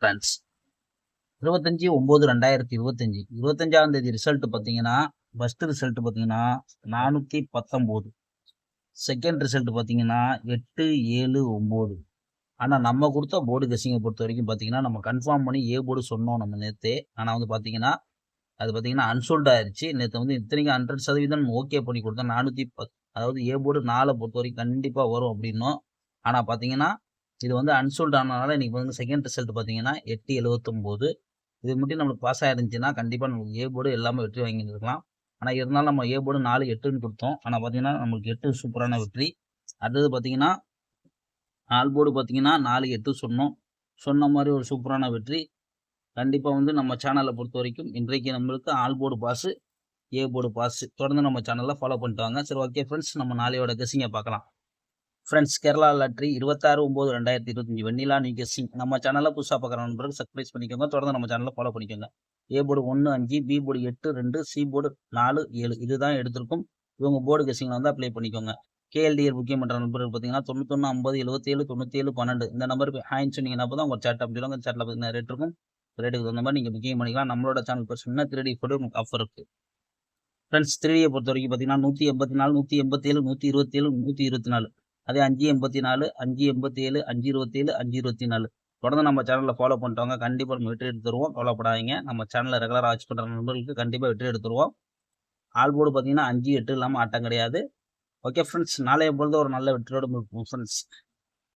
Friends இருபத்தஞ்சி ஒம்பது ரெண்டாயிரத்தி இருபத்தஞ்சி. இருபத்தஞ்சாம் தேதி ரிசல்ட் பார்த்தீங்கன்னா ஃபர்ஸ்ட் ரிசல்ட் பார்த்தீங்கன்னா நானூற்றி பத்தொம்போது. செகண்ட் ரிசல்ட் பார்த்தீங்கன்னா எட்டு ஏழு ஒம்பது. ஆனால் நம்ம கொடுத்த போர்டு கசிங்கை பொறுத்த வரைக்கும் பார்த்தீங்கன்னா நம்ம கன்ஃபார்ம் பண்ணி ஏ போர்டு சொன்னோம் நம்ம நேற்று ஆனால் வந்து பார்த்தீங்கன்னா அது பார்த்தீங்கன்னா அன்சோல்ட் ஆயிடுச்சு நேற்று வந்து இத்தனைக்கும் ஹண்ட்ரட் சதவீதம் ஓகே பண்ணி கொடுத்தோம் நானூற்றி பத் அதாவது ஏ போர்டு நாலை பொறுத்த வரைக்கும் கண்டிப்பாக வரும் அப்படின்னோம். ஆனால் பார்த்தீங்கன்னா இது வந்து அன்சோல்ட் ஆனதுனால இன்றைக்கி வந்து செகண்ட் ரிசல்ட் பார்த்தீங்கன்னா எட்டு எழுபத்தொம்போது இது மட்டும் நம்மளுக்கு பாஸ் ஆயிருந்துச்சுன்னா கண்டிப்பாக நம்மளுக்கு ஏ போர்டு எல்லாமே வெற்றி வாங்கியிருக்கலாம் ஆனால் இருந்தாலும் நம்ம ஏ போர்டு நாலு எட்டுன்னு கொடுத்தோம். ஆனால் பார்த்தீங்கன்னா நம்மளுக்கு எட்டு சூப்பரான வெற்றி. அடுத்தது பார்த்தீங்கன்னா ஆல் போர்டு பார்த்தீங்கன்னா நாலு எட்டு சொன்னோம். சொன்ன மாதிரி ஒரு சூப்பரான வெற்றி. கண்டிப்பாக வந்து நம்ம சேனலை பொறுத்த வரைக்கும் இன்றைக்கு நம்மளுக்கு all board pass A board pass தொடர்ந்து நம்ம சேனலில் ஃபாலோ பண்ணிட்டு வாங்க. சரி ஓகே ஃப்ரெண்ட்ஸ் நம்ம நாளையோட கசிங்க பார்க்கலாம். ஃப்ரெண்ட்ஸ் கேரளா லாட்ரி இருபத்தாறு ஒம்பது ரெண்டாயிரத்தி இருபத்தஞ்சி. வெண்ணிலா நீங்கள் சிங் நம்ம சேனலில் புதுசாக பார்க்குற நண்பர்கள் சப்ஸ்கிரைப் பண்ணிக்கோங்க. தொடர்ந்து நம்ம சேனலில் ஃபாலோ பண்ணிக்கோங்க. ஏ போர்டு ஒன்று அஞ்சு பி போர்டு எட்டு ரெண்டு சி போர்டு நாலு ஏழு. இதுதான் எடுத்திருக்கும். இவங்க போர்டு கெஸிங்கில் வந்து அப்ளை பண்ணிக்கோங்க. கேஎல்டிஆர் புக்கிங் பண்ணுற நண்பர்கள் பார்த்தீங்கன்னா தொண்ணூத்தொன்று ஐம்பது எழுபத்தேழு தொண்ணூற்றேழு பன்னெண்டு. இந்த நம்பருக்கு ஹாயின் சொன்னீங்கன்னா தான் உங்கள் சேட் அப்படிங்க சேட்டில் பார்த்தீங்கன்னா ரேட் இருக்கும். ரேட்டுக்கு தகுந்த மாதிரி நீங்கள் புக்கிங் பண்ணிக்கலாம். நம்மளோட சேனல் பர்சன் த்ரீ ஃபோர் உங்களுக்கு ஆஃபர் இருக்குது ஃப்ரெண்ட்ஸ் த்ரீடியை பொறுத்த வரைக்கும் பார்த்தீங்கன்னா நூற்றி எண்பத்தி நாலு நூற்றி எண்பத்தேழு நூற்றி இருபத்தேழு நூற்றி இருபத்தி நாலு. அதே அஞ்சு எண்பத்தி நாலு அஞ்சு எண்பத்தி ஏழு அஞ்சு இருபத்தி ஏழு அஞ்சு இருபத்தி நாலு. தொடர்ந்து நம்ம சேனலில் ஃபாலோ பண்ணிட்டவங்க கண்டிப்பாக நம்ம வெற்றி எடுத்துருவோம் கவலைப்படாதீங்க. நம்ம சேனலில் ரெகுலராக வாட்ச் பண்ணுற நண்பர்களுக்கு கண்டிப்பாக வெற்றி எடுத்துருவோம் ஆல் போர்டு பார்த்தீங்கன்னா அஞ்சு எட்டு இல்லாமல் ஆட்டம் கிடையாது. ஓகே ஃப்ரெண்ட்ஸ் நாளைய பொழுது ஒரு நல்ல வெற்றியோடு ஃப்ரெண்ட்ஸ்